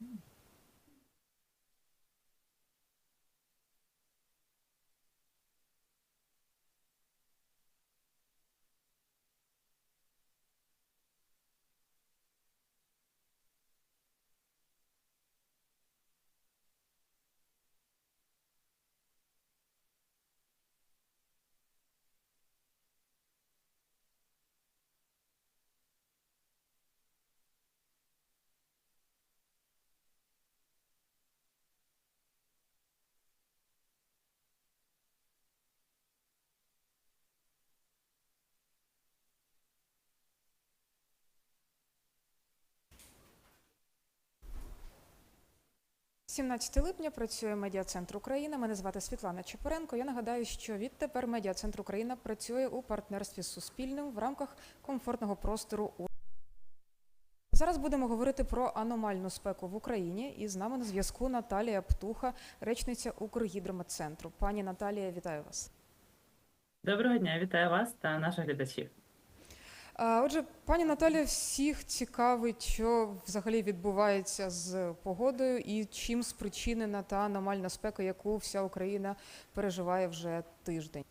Hmm. 17 липня працює медіа-центр Україна. Мене звати Світлана Чепуренко. Я нагадаю, що відтепер медіа-центр Україна працює у партнерстві з Суспільним в рамках комфортного простору. Зараз будемо говорити про аномальну спеку в Україні. І з нами на зв'язку Наталія Птуха, речниця Укргідрометцентру. Пані Наталія, вітаю вас. Доброго дня, вітаю вас та наших глядачів. Отже, пані Наталя, всіх цікавить, що взагалі відбувається з погодою і чим спричинена та аномальна спека, яку вся Україна переживає вже тиждень.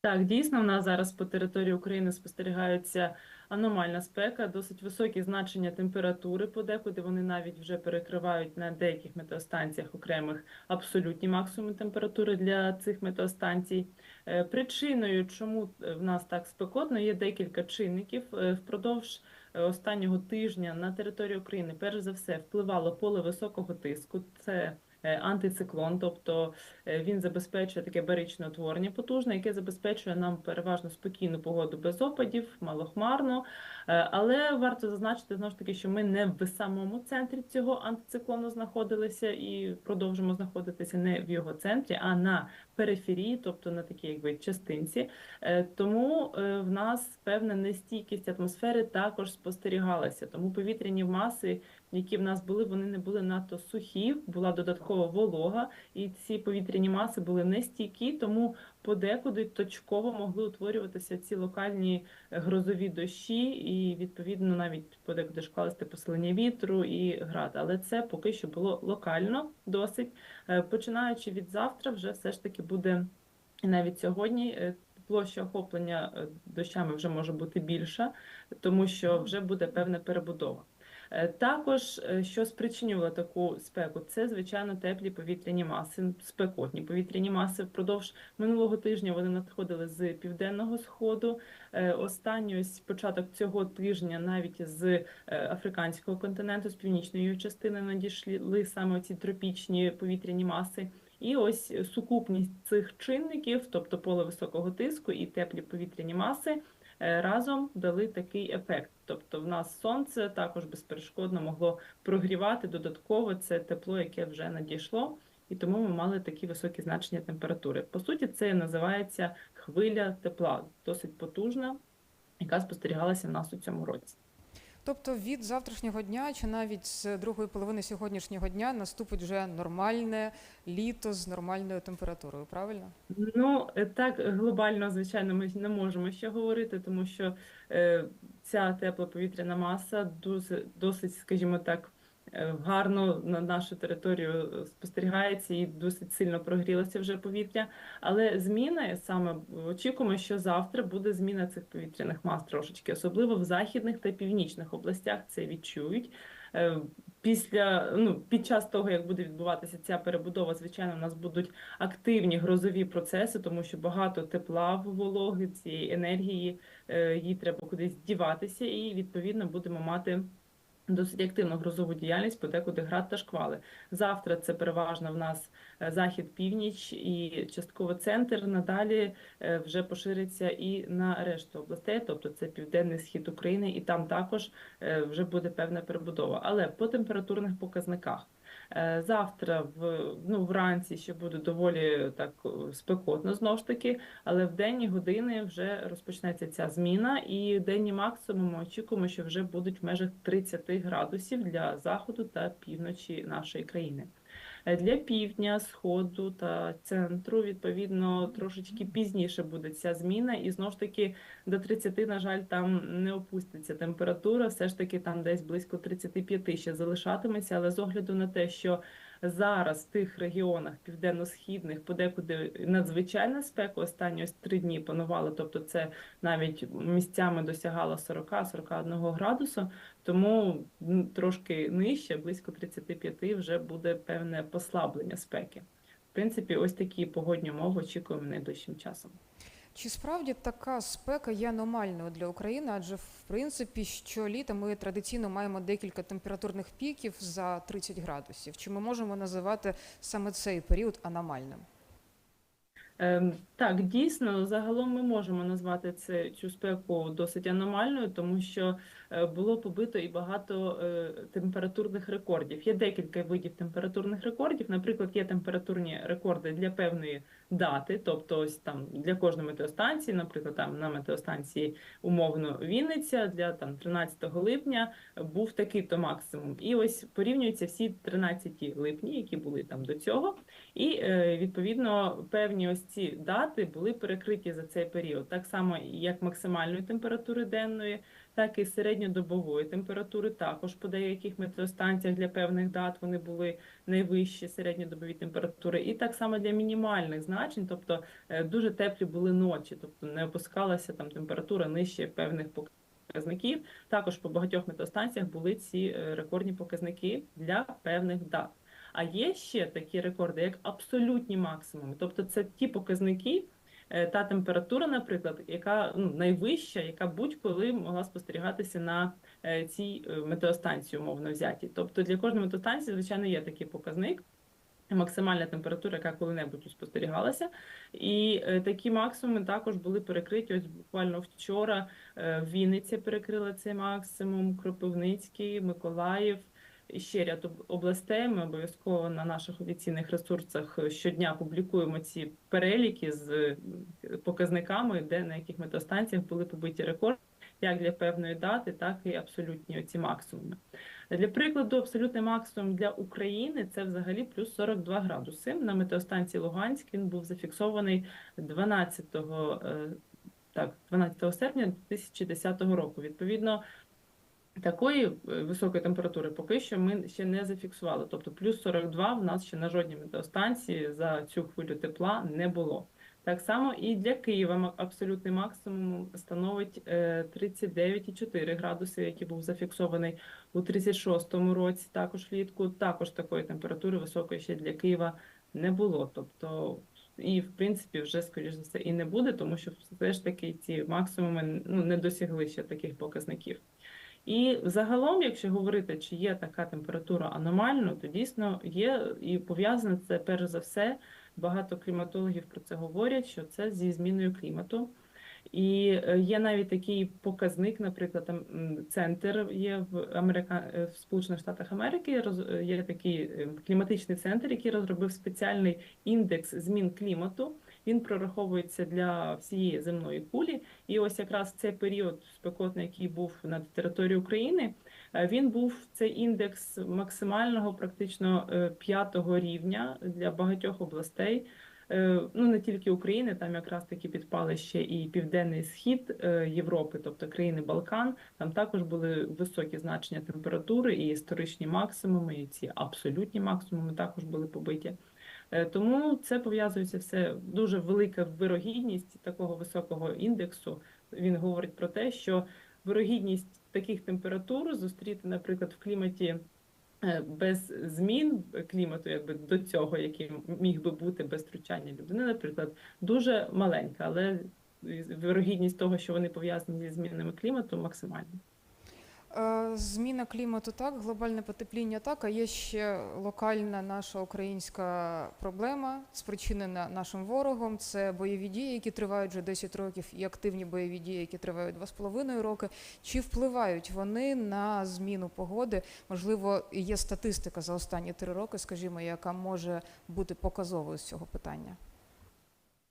Так, дійсно, в нас зараз по території України спостерігається аномальна спека, досить високі значення температури подекуди. Вони навіть вже перекривають на деяких метеостанціях окремих абсолютні максимуми температури для цих метеостанцій. Е, Причиною, чому в нас так спекотно, є декілька чинників. Е, Впродовж е, останнього тижня на території України, перш за все, впливало поле високого тиску. Це е, антициклон, тобто е, він забезпечує таке баричне утворення потужне, яке забезпечує нам переважно спокійну погоду без опадів, малохмарно. Е, Але варто зазначити знову ж таки, що ми не в самому центрі цього антициклону знаходилися і продовжимо знаходитися не в його центрі, а на периферії, тобто на такій якби частинці. Е, Тому е, в нас певна нестійкість атмосфери також спостерігалася. Тому повітряні маси, які в нас були, вони не були надто сухі, була додаткова волога, і ці повітряні маси були нестійкі, тому подекуди точково могли утворюватися ці локальні е, грозові дощі, і відповідно навіть подекуди шквалисте посилення вітру і град. Але це поки що було локально досить. Е, Починаючи від завтра, вже все ж таки буде навіть сьогодні. е, Площа охоплення дощами вже може бути більша, тому що вже буде певна перебудова. Е, Також, е, що спричинювало таку спеку, це звичайно теплі повітряні маси, спекотні повітряні маси. Впродовж минулого тижня вони надходили з південного сходу. Е, Останній ось початок цього тижня навіть з африканського континенту, з північної частини надійшли саме ці тропічні повітряні маси. І ось сукупність цих чинників, тобто поле високого тиску і теплі повітряні маси, разом дали такий ефект. Тобто, в нас сонце також безперешкодно могло прогрівати додатково це тепло, яке вже надійшло, і тому ми мали такі високі значення температури. По суті, це називається хвиля тепла, досить потужна, яка спостерігалася в нас у цьому році. Тобто від завтрашнього дня чи навіть з другої половини сьогоднішнього дня наступить вже нормальне літо з нормальною температурою, правильно? Ну, е, так глобально, звичайно, ми не можемо ще говорити, тому що е, ця теплоповітряна маса дуже, досить, скажімо так, гарно на нашу територію спостерігається і досить сильно прогрілося вже повітря. Але зміна саме очікуємо, що завтра буде зміна цих повітряних мас трошечки, особливо в західних та північних областях це відчують. Е, Після ну під час того, як буде відбуватися ця перебудова, звичайно, у нас будуть активні грозові процеси, тому що багато тепла в вологи, цієї енергії е, їй треба кудись діватися, і відповідно будемо мати. Досить активну грозову діяльність, подекуди град та шквали. Завтра це переважно в нас е, захід, північ і частково центр. Надалі е, вже пошириться і на решту областей, тобто це південний схід України, і там також е, вже буде певна перебудова. Але по температурних показниках. Е, Завтра в ну вранці ще буде доволі так спекотно знову ж таки, але в денні години вже розпочнеться ця зміна, і денні максимуми очікуємо, що вже будуть в межах 30 градусів для заходу та півночі нашої країни. Для півдня, сходу та центру, відповідно, трошечки пізніше буде ця зміна, і знову ж таки до 30, на жаль, там не опуститься температура, все ж таки там десь близько 35 ще залишатиметься, але з огляду на те, що зараз в тих регіонах південно-східних подекуди надзвичайна спека останні ось три дні панувала, тобто це навіть місцями досягало 40-41 градусу, тому трошки нижче, близько 35 вже буде певне послаблення спеки. В принципі, ось такі погодні умови очікуємо найближчим часом. Чи справді така спека є аномальною для України? Адже в принципі, щоліта ми традиційно маємо декілька температурних піків за 30 градусів. Чи ми можемо називати саме цей період аномальним? Ем, Так, дійсно, загалом ми можемо назвати це цю спеку досить аномальною, тому що було побито і багато е, температурних рекордів. Є декілька видів температурних рекордів. Наприклад, є температурні рекорди для певної дати, тобто ось там для кожної метеостанції, наприклад, там на метеостанції умовно Вінниця для там 13 липня був такий то максимум. І ось порівнюються всі 13 липні, які були там до цього. І е, відповідно певні ось ці дати були перекриті за цей період, так само як максимальної температури денної, так і середньодобової температури. Також по деяких метеостанціях для певних дат вони були найвищі середньодобові температури, і так само для мінімальних значень, тобто е, дуже теплі були ночі, тобто не опускалася там температура нижче певних показників. Також по багатьох метеостанціях були ці е, рекордні показники для певних дат. А є ще такі рекорди, як абсолютні максимуми. Тобто це ті показники, та температура, наприклад, яка ну, найвища, яка будь-коли могла спостерігатися на е, цій е, метеостанції, умовно взяті. Тобто для кожної метеостанції, звичайно, є такий показник. Максимальна температура, яка коли-небудь спостерігалася, і е, такі максимуми також були перекриті. Ось буквально вчора е, Вінниця перекрила цей максимум, Кропивницький, Миколаїв. Ще ряд областей. Ми обов'язково на наших офіційних ресурсах щодня публікуємо ці переліки з показниками, де на яких метеостанціях були побиті рекорди, як для певної дати, так і абсолютні оці максимуми. Для прикладу, абсолютний максимум для України це взагалі плюс 42 градуси. На метеостанції Луганськ він був зафіксований 12, е, так, 12 серпня 2010 року. Відповідно, Такої е, високої температури поки що ми ще не зафіксували. Тобто плюс 42 в нас ще на жодній метеостанції за цю хвилю тепла не було. Так само і для Києва абсолютний максимум становить е, 39,4 градуси, який був зафіксований у 36-му році, також влітку. Також такої температури високої ще для Києва не було. Тобто, і в принципі вже скоріш за все і не буде, тому що все ж таки ці максимуми ну, не досягли ще таких показників. І загалом, якщо говорити, чи є така температура аномальною, то дійсно є і пов'язане це перш за все. Багато кліматологів про це говорять, що це зі зміною клімату. І е, є навіть такий показник, наприклад, там центр є в Америка... е, в Сполучених Штатах Америки. Є такий е, кліматичний центр, який розробив спеціальний індекс змін клімату. Він прораховується для всієї земної кулі. І ось якраз цей період спекотний, який був на території України, е, він був цей індекс максимального, практично е, п'ятого рівня для багатьох областей. Е, Ну не тільки України, там якраз таки підпали ще і південний схід Європи, тобто країни Балкан. Там також були високі значення температури, і історичні максимуми, і ці абсолютні максимуми також були побиті. Е, Тому це пов'язується все дуже велика вирогідність такого високого індексу. Він говорить про те, що вирогідність таких температур зустріти, наприклад, в кліматі е, без змін клімату, якби до цього, який міг би бути без втручання людини, наприклад, дуже маленька, але вирогідність того, що вони пов'язані зі змінами клімату, максимальна. Е, Зміна клімату так, глобальне потепління так, а є ще локальна наша українська проблема, спричинена нашим ворогом. Це бойові дії, які тривають вже 10 років, і активні бойові дії, які тривають 2,5 роки. Чи впливають вони на зміну погоди? Можливо, є статистика за останні три роки, скажімо, яка може бути показовою з цього питання.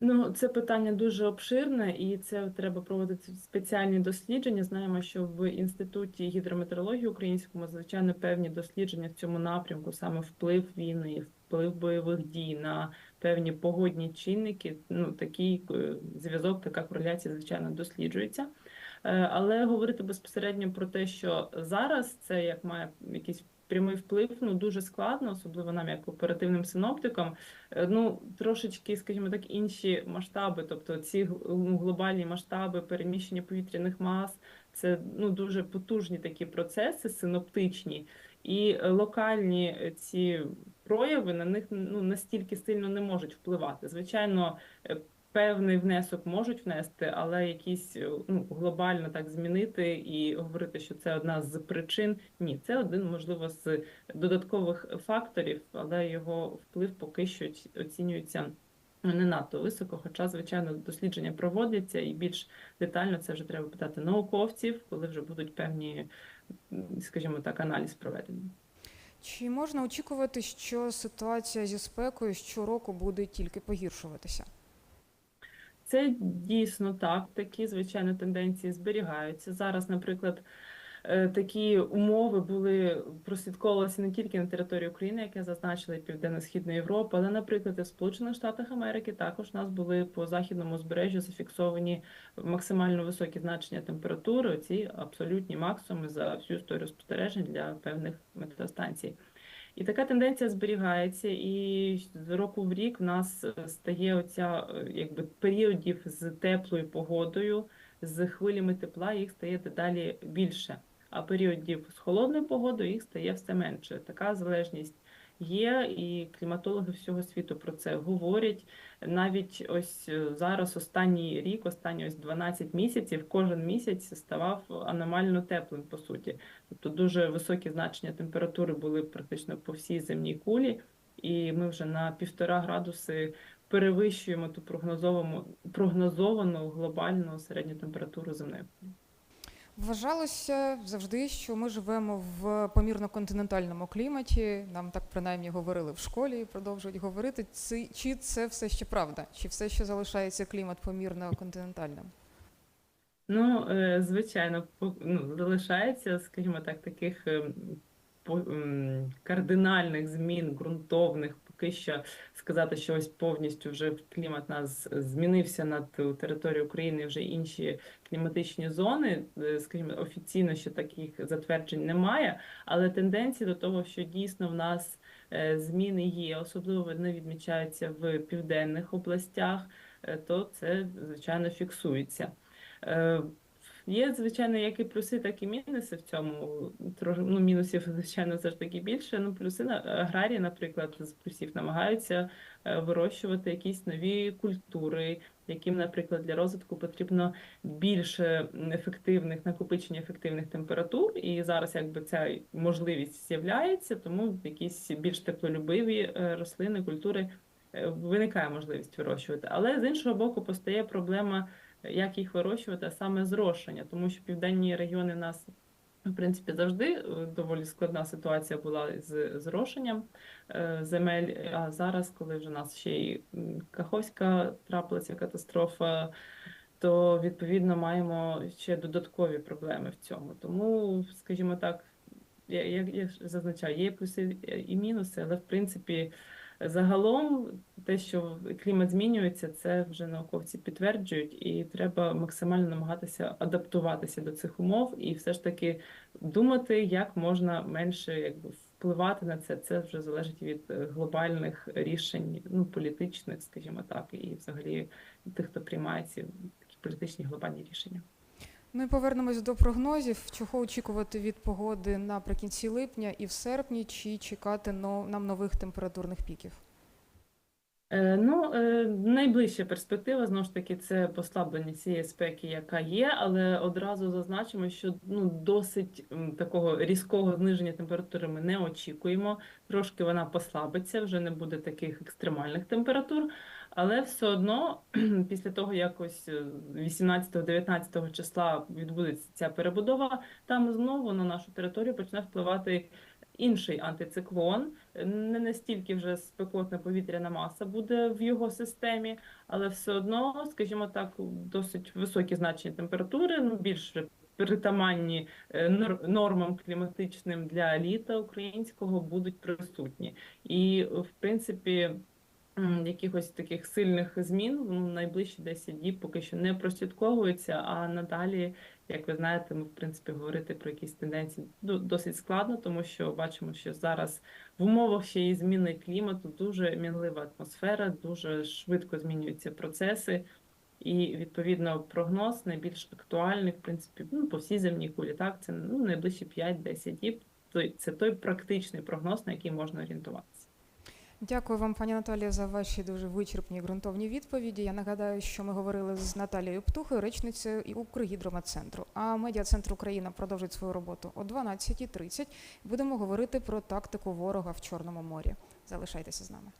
Ну, це питання дуже обширне, і це треба проводити спеціальні дослідження. Знаємо, що в інституті гідрометеорології українському звичайно певні дослідження в цьому напрямку, саме вплив війни, вплив бойових дій, на певні погодні чинники. Ну такий е, зв'язок, така кореляція, звичайно, досліджується. Е, Але говорити безпосередньо про те, що зараз це як має якийсь прямий вплив, ну дуже складно, особливо нам, як оперативним синоптикам. Е, Ну трошечки, скажімо так, інші масштаби, тобто ці ну, глобальні масштаби переміщення повітряних мас, це ну дуже потужні такі процеси синоптичні, і е, локальні е, ці прояви на них ну настільки сильно не можуть впливати. Звичайно, певний внесок можуть внести, але якісь е, ну глобально так змінити і говорити, що це одна з причин. Ні, це один можливо з додаткових факторів, але його вплив поки що оцінюється. Не надто високо, хоча, звичайно, дослідження проводяться і більш детально це вже треба питати науковців, коли вже будуть певні, скажімо так, аналіз проведений. Чи можна очікувати, що ситуація зі спекою щороку буде тільки погіршуватися? Це дійсно так. Такі звичайно тенденції зберігаються. Зараз, наприклад, е, такі умови були прослідковувалися не тільки на території України, як я зазначила, і Південно-Східної Європи, але, наприклад, і в Сполучених Штатах Америки також у нас були по західному узбережжю зафіксовані максимально високі значення температури, ці абсолютні максимуми за всю історію спостережень для певних метеостанцій. І така тенденція зберігається, і з року в рік в нас е, стає оця е, якби періодів з теплою погодою, з хвилями тепла їх стає дедалі більше. А періодів з холодною погодою їх стає все менше. Така залежність є, і кліматологи всього світу про це говорять. Навіть ось е, зараз останній рік, останні ось 12 місяців, кожен місяць ставав аномально теплим по суті. Тобто дуже високі значення температури були практично по всій земній кулі, і ми вже на півтора градуси перевищуємо ту прогнозовану, прогнозовану глобальну середню температуру земної кулі. Вважалося завжди, що ми живемо в помірно-континентальному кліматі. Нам так принаймні говорили в школі і продовжують говорити. Чи це все ще правда? Чи все ще залишається клімат помірно-континентальним? Ну, е, звичайно, ну, залишається, скажімо так, таких ем, ем, кардинальних змін, ґрунтовних, поки що сказати, що ось повністю вже клімат нас змінився над територією України, вже інші кліматичні зони. е, Скажімо, офіційно ще таких затверджень немає, але тенденції до того, що дійсно в нас е, зміни є, особливо вони відмічаються в південних областях, е, то це звичайно фіксується. Є, звичайно, як і плюси, так і мінуси в цьому. Ну, мінусів, звичайно, таки більше. Ну, плюси на аграрії, наприклад, з плюсів намагаються е, вирощувати якісь нові культури, яким, наприклад, для розвитку потрібно більше ефективних накопичення ефективних температур. І зараз якби ця можливість з'являється, тому якісь більш теплолюбиві е, рослини, культури е, виникає можливість вирощувати. Але з іншого боку, постає проблема як їх вирощувати, а саме зрошення, тому що південні регіони в нас. В принципі, завжди е, доволі складна ситуація була з зрошенням е, земель. А зараз, коли вже нас ще й Каховська трапилася катастрофа, то відповідно маємо ще додаткові проблеми в цьому. Тому, скажімо так, я, я, я зазначаю, є плюси і мінуси, але в принципі. Загалом, те, що клімат змінюється, це вже науковці підтверджують, і треба максимально намагатися адаптуватися до цих умов і все ж таки думати, як можна менше якби впливати на це. Це вже залежить від е, глобальних рішень, ну політичних, скажімо так, і взагалі тих, хто приймає ці такі політичні глобальні рішення. І повернемось до прогнозів. Чого очікувати від погоди наприкінці липня і в серпні, чи чекати нам нових температурних піків? Е, Ну, е, найближча перспектива знову ж таки це послаблення цієї спеки, яка є, але одразу зазначимо, що ну досить такого різкого зниження температури ми не очікуємо. Трошки вона послабиться, вже не буде таких екстремальних температур, але все одно після того, як ось 18-19 числа відбудеться ця перебудова, там знову на нашу територію почне впливати інший антициклон, не настільки вже спекотна повітряна маса буде в його системі, але все одно, скажімо так, досить високі значення температури, ну більш притаманні е, нормам кліматичним для літа українського будуть присутні. І в принципі. Якихось таких сильних змін в найближчі 10 діб поки що не прослідковується. А надалі, як ви знаєте, ми в принципі говорити про якісь тенденції до- досить складно, тому що бачимо, що зараз в умовах ще і зміни клімату дуже мінлива атмосфера, дуже швидко змінюються процеси. І відповідно прогноз найбільш актуальний, в принципі, ну по всій земній кулі. Так, це ну найближчі 5-10 діб. Це той практичний прогноз, на який можна орієнтуватися. Дякую вам, пані Наталія, за ваші дуже вичерпні ґрунтовні відповіді. Я нагадаю, що ми говорили з Наталією Птухою, речницею і Укргідрометцентру. А медіа-центр Україна продовжить свою роботу о 12.30. Будемо говорити про тактику ворога в Чорному морі. Залишайтеся з нами.